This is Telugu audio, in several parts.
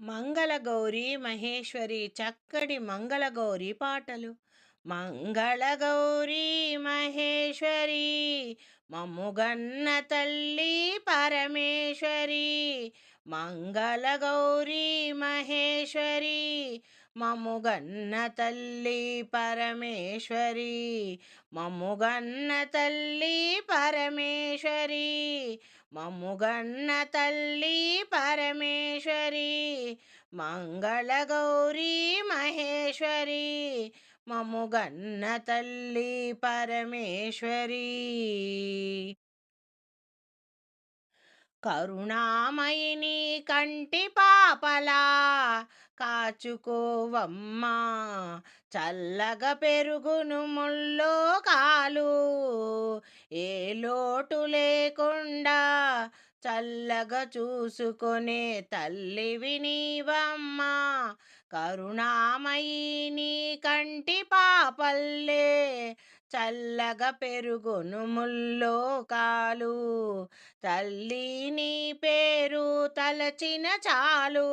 మంగళగౌరి మహేశ్వరి చక్కటి మంగళగౌరి పాటలు. మంగళగౌరి మహేశ్వరి మమ్ముగన్న తల్లి పరమేశ్వరి మంగళగౌరి మహేశ్వరి మమ్ముగన్న తల్లి పరమేశ్వరి మమ్ముగన్న తల్లి పరమేశ్వరి మమ్ముగన్న తల్లి పరమేశ్వరి మంగళగౌరీ మహేశ్వరి మమ్ముగన్న తల్లి పరమేశ్వరి. కరుణామయిని కంటి పాపలా కాచుకోవమ్మా. చల్లగా పెరుగును ముల్లో కాలు. ఏ లోటు లేకుండా చల్లగా చూసుకునే తల్లి వినీవమ్మా కరుణామయిని కంటి పాపల్లే చల్లగా పెరుగును ముల్లోకాలు. తల్లి నీ పేరు తలచిన చాలు.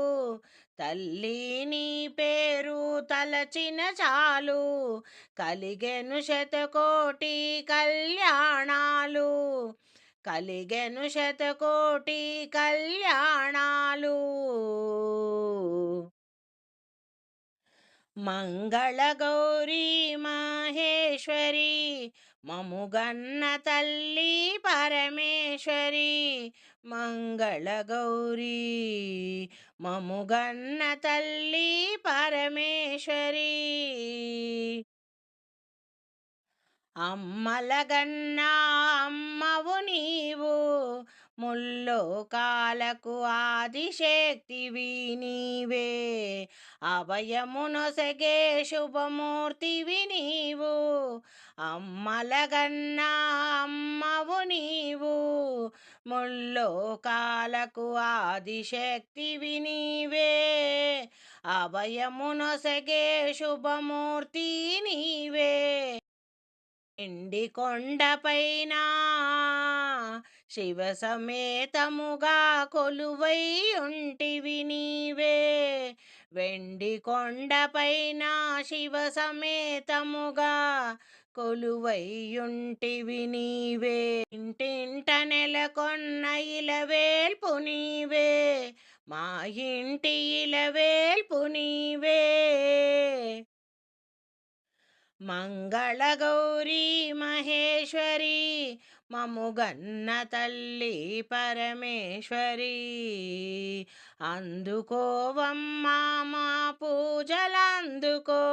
తల్లి నీ పేరు తలచిన చాలు. కలిగెను శతకోటి కళ్యాణాలు. కలిగెను శతకోటి కళ్యాణాలు. మంగళగౌరీ మహేశ్వరి మముగన్న తల్లి పరమేశ్వరి మంగళగౌరీ మముగన్న తల్లి పరమేశ్వరి. అమ్మలగన్నా అమ్మవు నీవు ముల్లోకాలకు ఆదిశక్తివి నీవే. అభయమునొసగే శుభమూర్తివి నీవు అమ్మలగన్నా అమ్మవు నీవు. ముల్లోకాలకు ఆదిశక్తివి నీవే అభయమునొసగే శుభమూర్తి నీవే. ఇండి కొండపైన శివ సమేతముగా కొలువై ఉంటివి నీవే. వెండి కొండపైన శివ సమేతముగా కొలువై ఉంటివి నీవే. ఇంటింట నెలకొన్న ఇలవేల్పు నీవే. మా ఇంటి ఇలవేల్పు నీవే. మంగళగౌరీ మహేశ్వరి మముగన్న తల్లి పరమేశ్వరి. అందుకోవమ్మా మా పూజలందుకో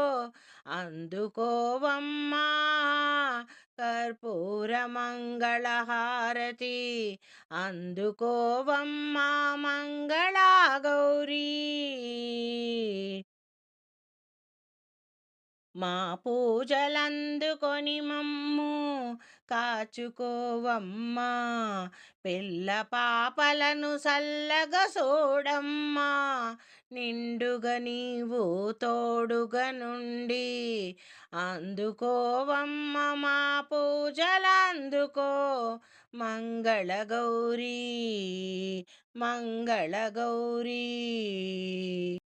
అందుకోవమ్మా కర్పూర మంగళహారతి అందుకోవమ్మా మంగళ గౌరీ. మా పూజలందుకొని మమ్ము కాచుకోవమ్మా. పిల్ల పాపలను సల్లగ సోడమ్మా. నిండుగా నీవు తోడుగా నుండి అందుకోవమ్మ మా పూజలందుకో. మంగళగౌరీ మంగళగౌరీ